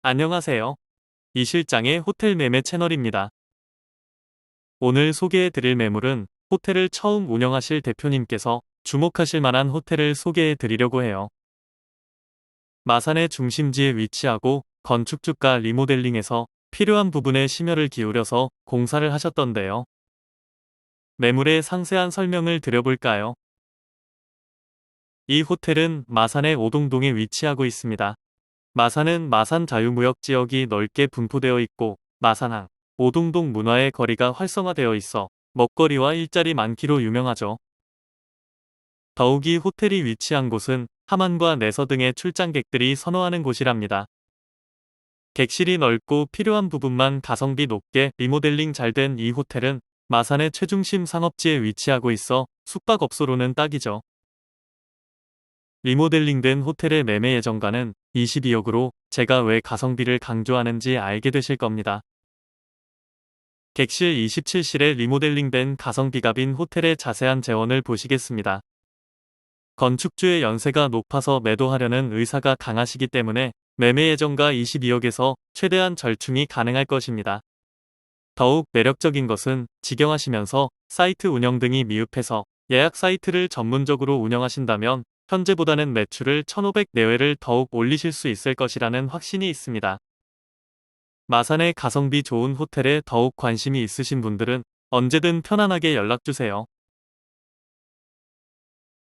안녕하세요. 이 실장의 호텔 매매 채널입니다. 오늘 소개해 드릴 매물은 호텔을 처음 운영하실 대표님께서 주목하실 만한 호텔을 소개해 드리려고 해요. 마산의 중심지에 위치하고 건축주가 리모델링에서 필요한 부분에 심혈을 기울여서 공사를 하셨던데요. 매물의 상세한 설명을 드려볼까요? 이 호텔은 마산의 오동동에 위치하고 있습니다. 마산은 마산 자유무역 지역이 넓게 분포되어 있고 마산항, 오동동 문화의 거리가 활성화되어 있어 먹거리와 일자리 많기로 유명하죠. 더욱이 호텔이 위치한 곳은 함안과 내서 등의 출장객들이 선호하는 곳이랍니다. 객실이 넓고 필요한 부분만 가성비 높게 리모델링 잘 된 이 호텔은 마산의 최중심 상업지에 위치하고 있어 숙박업소로는 딱이죠. 리모델링된 호텔의 매매 예정가는 22억으로 제가 왜 가성비를 강조하는지 알게 되실 겁니다. 객실 27실에 리모델링된 가성비갑인 호텔의 자세한 재원을 보시겠습니다. 건축주의 연세가 높아서 매도하려는 의사가 강하시기 때문에 매매 예정가 22억에서 최대한 절충이 가능할 것입니다. 더욱 매력적인 것은 직영하시면서 사이트 운영 등이 미흡해서 예약 사이트를 전문적으로 운영하신다면 현재보다는 매출을 1500 내외를 더욱 올리실 수 있을 것이라는 확신이 있습니다. 마산의 가성비 좋은 호텔에 더욱 관심이 있으신 분들은 언제든 편안하게 연락주세요.